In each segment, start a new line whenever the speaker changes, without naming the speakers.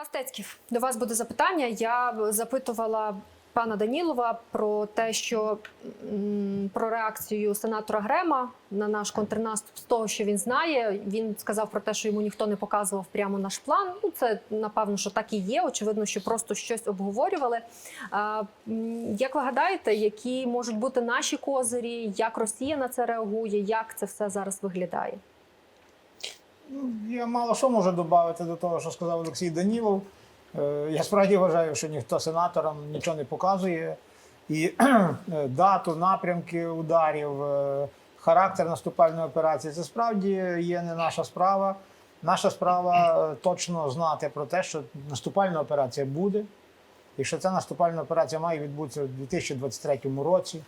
Тарас Тецьків, до вас буде запитання. Я запитувала пана Данілова про те, що про реакцію сенатора Грема на наш контрнаступ з того, що він знає. Він сказав про те, що йому ніхто не показував прямо наш план. Ну це напевно, що так і є. Очевидно, що просто щось обговорювали. А, як ви гадаєте, які можуть бути наші козирі? Як Росія на це реагує? Як це все зараз виглядає?
Ну, Я мало що можу додати до того, що сказав Олексій Данілов. Е, Я справді вважаю, що ніхто сенаторам нічого не показує. І е, дату, напрямки ударів, е, характер наступальної операції це справді є не наша справа. Наша справа точно знати про те, що наступальна операція буде, і що ця наступальна операція має відбутися у 2023 році.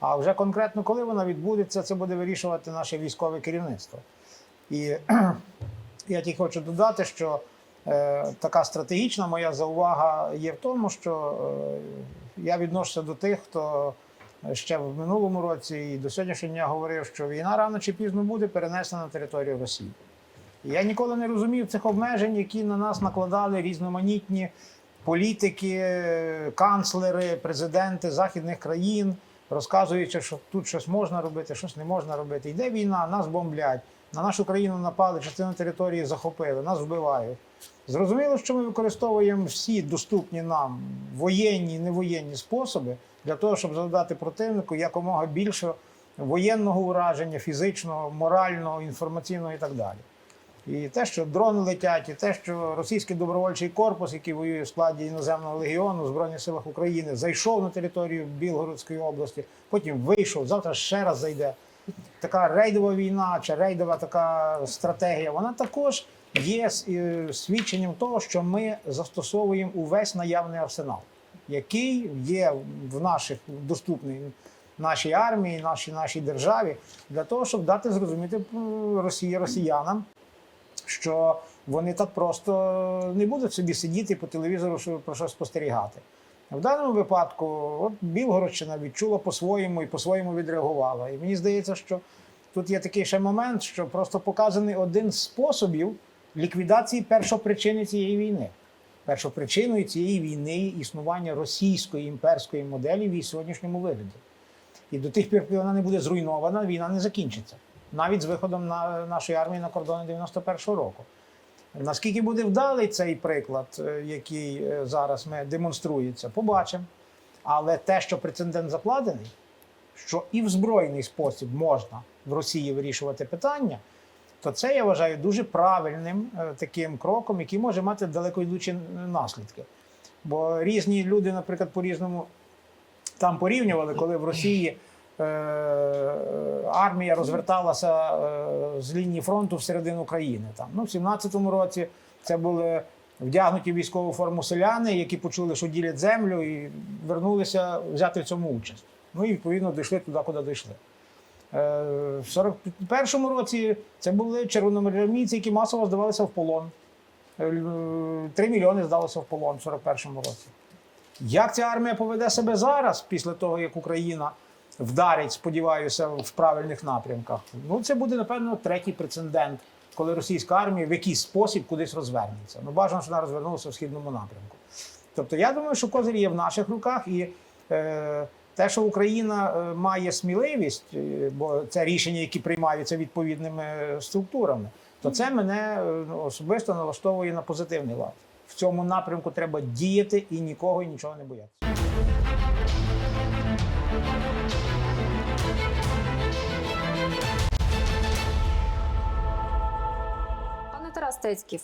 А вже конкретно, коли вона відбудеться, це буде вирішувати наше військове керівництво. І я тільки хочу додати, що е, така стратегічна моя заувага є в тому, що е, я відношуся до тих, хто ще в минулому році і до сьогоднішнього дня говорив, що війна рано чи пізно буде перенесена на територію Росії. Я ніколи не розумів цих обмежень, які на нас накладали різноманітні політики, канцлери, президенти західних країн, розказуючи, що тут щось можна робити, щось не можна робити. Йде війна, нас бомблять, на нашу країну напали, частину території захопили, нас вбивають. Зрозуміло, що ми використовуємо всі доступні нам воєнні і невоєнні способи для того, щоб завдати противнику якомога більше воєнного ураження, фізичного, морального, інформаційного і так далі. І те, що дрони летять, і те, що російський добровольчий корпус, який воює в складі іноземного легіону в Збройних силах України, зайшов на територію Білгородської області, потім вийшов, завтра ще раз зайде. Така рейдова війна чи рейдова така стратегія, вона також є е, свідченням того, що ми застосовуємо увесь наявний арсенал, який є в наших доступний нашій армії, нашій нашій державі, для того, щоб дати зрозуміти Росії росіянам, що вони так просто не будуть собі сидіти по телевізору, щоб про щось спостерігати. В даному випадку, от Білгородщина відчула по-своєму і по-своєму відреагувала. І мені здається, що тут є такий ще момент, що просто показаний один з способів ліквідації першопричини цієї війни. Першопричиною цієї війни є існування російської імперської моделі в її сьогоднішньому вигляді. І до тих пір, поки вона не буде зруйнована, війна не закінчиться. Навіть з виходом на нашої армії на кордони 91-го року. Наскільки буде вдалий цей приклад, е, який е, зараз ми демонструється, побачимо. Але те, що прецедент закладений, що і в збройний спосіб можна в Росії вирішувати питання, то це я вважаю дуже правильним е, таким кроком, який може мати далекойдучі наслідки. Бо різні люди, наприклад, по-різному там порівнювали, коли в Росії армія розверталася е, з лінії фронту всередину країни. Там. Ну, в 17-му році це були вдягнуті військову форму селяни, які почули, що ділять землю, і вернулися взяти в цьому участь. Ну і відповідно дійшли туди, куди дійшли. Е, В 41-му році це були червономирянці, які масово здавалися в полон. Три мільйони здалося в полон в 41-му році. Як ця армія поведе себе зараз, після того, як Україна вдарить, сподіваюся, в правильних напрямках? Ну, це буде, напевно, третій прецедент, коли російська армія в якийсь спосіб кудись розвернеться. Ну, бажано, що вона розвернулася в східному напрямку. Тобто, я думаю, що козир є в наших руках, і е, те, що Україна е, має сміливість, е, бо це рішення, які приймаються відповідними структурами, то це мене е, особисто налаштовує на позитивний лад. В цьому напрямку треба діяти і нікого і нічого не боятися.
Тарас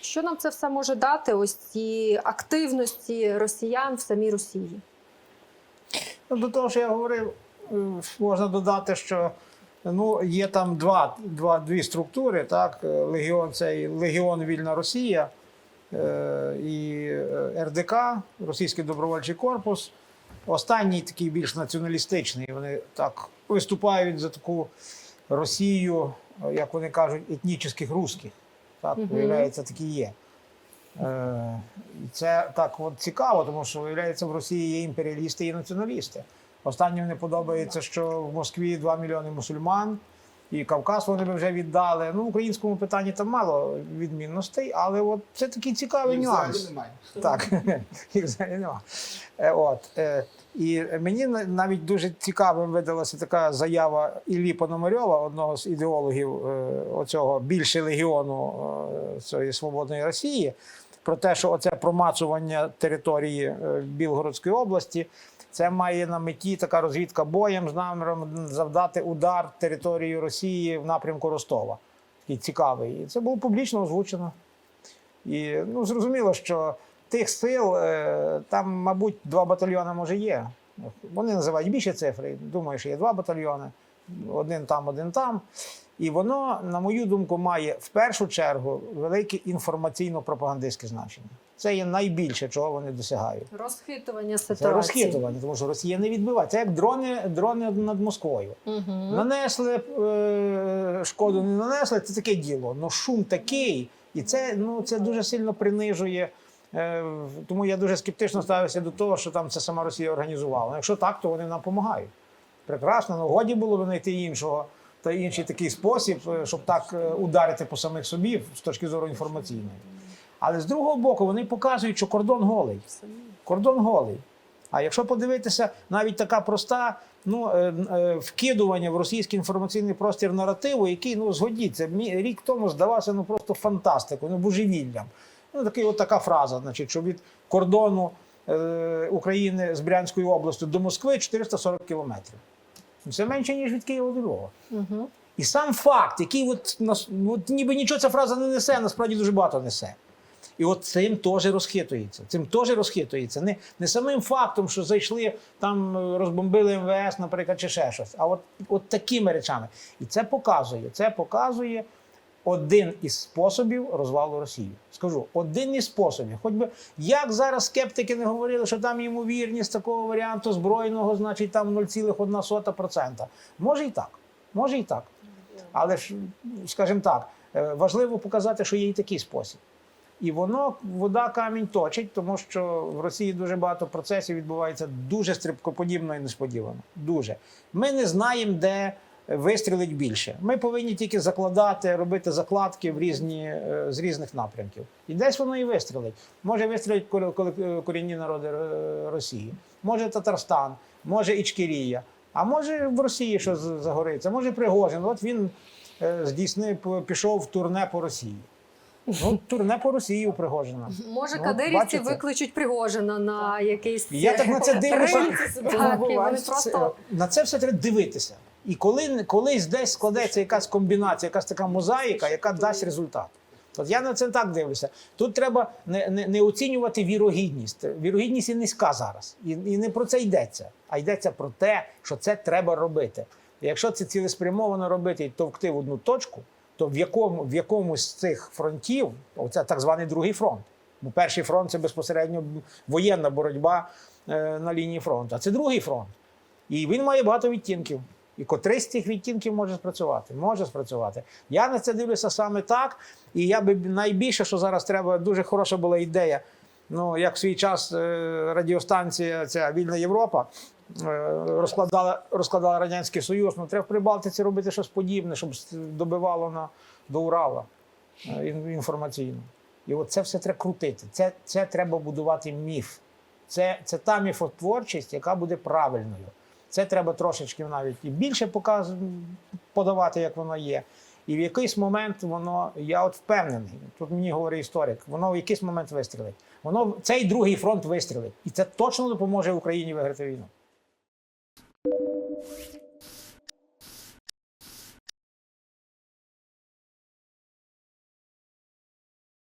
що нам це все може дати? Ось ці активності росіян в самій Росії?
Ну, До того, що я говорив, е, можна додати, що ну, є там два, два, дві структури. Так? Е, Легіон це Легіон Вільна Росія е, і РДК, Російський добровольчий корпус. Останній такий більш націоналістичний. Вони так виступають за таку Росію, як вони кажуть, етнічних русських. Так,
угу.
виявляється, такі є. Е, це так от цікаво, тому що виявляється, в Росії є імперіалісти і націоналісти. Останнім не подобається, що в Москві 2 мільйони мусульман, і Кавказ вони би вже віддали. Ну, в українському питанні там мало відмінностей, але от це такий цікавий
Їх взагалі
нюанс.
немає.
Так, їх взагалі нема. Е, От. е, І мені навіть дуже цікавим видалася така заява Іллі Пономарьова, одного з ідеологів е, оцього більше легіону цієї свободної Росії, про те, що оце промацування території Білгородської області. Це має на меті така розвідка боєм з наміром завдати удар території Росії в напрямку Ростова. Такий цікавий. І це було публічно озвучено. І ну, зрозуміло, що тих сил е, там, мабуть, два батальйони може є. Вони називають більше цифри. Думаю, що є два батальйони, один там, один там. І воно, на мою думку, має в першу чергу велике інформаційно-пропагандистське значення. Це є найбільше, чого вони досягають.
Розхитування
Це розхитування, тому що Росія не відбиває. Це як дрони, дрони над Москвою.
Угу.
Нанесли е, шкоду, не нанесли, це таке діло. Ну шум такий, і це, ну, це дуже сильно принижує. Е, тому я дуже скептично ставився до того, що там це сама Росія організувала. Якщо так, то вони нам допомагають. Прекрасно, ну годі було б знайти іншого та інший такий спосіб, е, щоб так е, ударити по самих собі з точки зору інформаційної. Але з другого боку, вони показують, що кордон голий. Кордон голий. А якщо подивитися, навіть така проста ну, е, е, вкидування в російський інформаційний простір наративу, який, ну, згодіться, рік тому здавався ну, просто фантастикою, ну, божевіллям. Ну, такий, от така фраза, значить, що від кордону е, України з Брянською областю до Москви 440 кілометрів. Ну, Це менше, ніж від Києва до Львова.
Угу.
І сам факт, який от, от ніби нічого ця фраза не несе, насправді дуже багато несе. І от цим теж розхитується. Цим теж розхитується. Не, не самим фактом, що зайшли там, розбомбили МВС, наприклад, чи ще щось, а от, от такими речами. І це показує. Це показує один із способів розвалу Росії. Скажу, один із способів. Хоч би як зараз скептики не говорили, що там ймовірність такого варіанту збройного, значить там 0,1%. Може і так. Може і так. Але скажімо так, е, важливо показати, що є і такий спосіб. І воно вода камінь точить, тому що в Росії дуже багато процесів відбувається дуже стрибкоподібно і несподівано. Дуже. Ми не знаємо, де вистрілить більше. Ми повинні тільки закладати, робити закладки в різні, е, з різних напрямків. І десь воно і вистрілить. Може вистрілить кор- корінні народи е, Росії, може Татарстан, може Ічкерія, а може в Росії що загориться, може Пригожин. От він е, здійснив, пішов в турне по Росії. Ну, турне по Росії у Пригожина.
Може,
Ну,
кадирівці
бачите?
викличуть Пригожина на якийсь
я так на це дивлюся.
Так, і вони просто
На це все треба дивитися. І коли колись десь складеться якась комбінація, якась така мозаїка, яка дасть результат. От я на це так дивлюся. Тут треба не, не, не оцінювати вірогідність. Вірогідність і низька зараз. І, і не про це йдеться, а йдеться про те, що це треба робити. І якщо це цілеспрямовано робити і товкти в одну точку, то в якому в якомусь з цих фронтів, оце так званий другий фронт. Бо перший фронт це безпосередньо воєнна боротьба е, на лінії фронту. А це другий фронт. І він має багато відтінків. І котрий з цих відтінків може спрацювати. Може спрацювати. Я на це дивлюся саме так. І я би найбільше, що зараз треба, дуже хороша була ідея. Ну, як в свій час е, радіостанція ця Вільна Європа розкладала, розкладала Радянський Союз. Ну, треба в Прибалтиці робити щось подібне, щоб добивало на, до Урала е, інформаційно. І от це все треба крутити. Це, це треба будувати міф. Це, це та міфотворчість, яка буде правильною. Це треба трошечки навіть і більше показ... подавати, як воно є. І в якийсь момент воно, я от впевнений, тут мені говорить історик, воно в якийсь момент вистрілить. Воно цей другий фронт вистрілить. І це точно допоможе Україні виграти війну.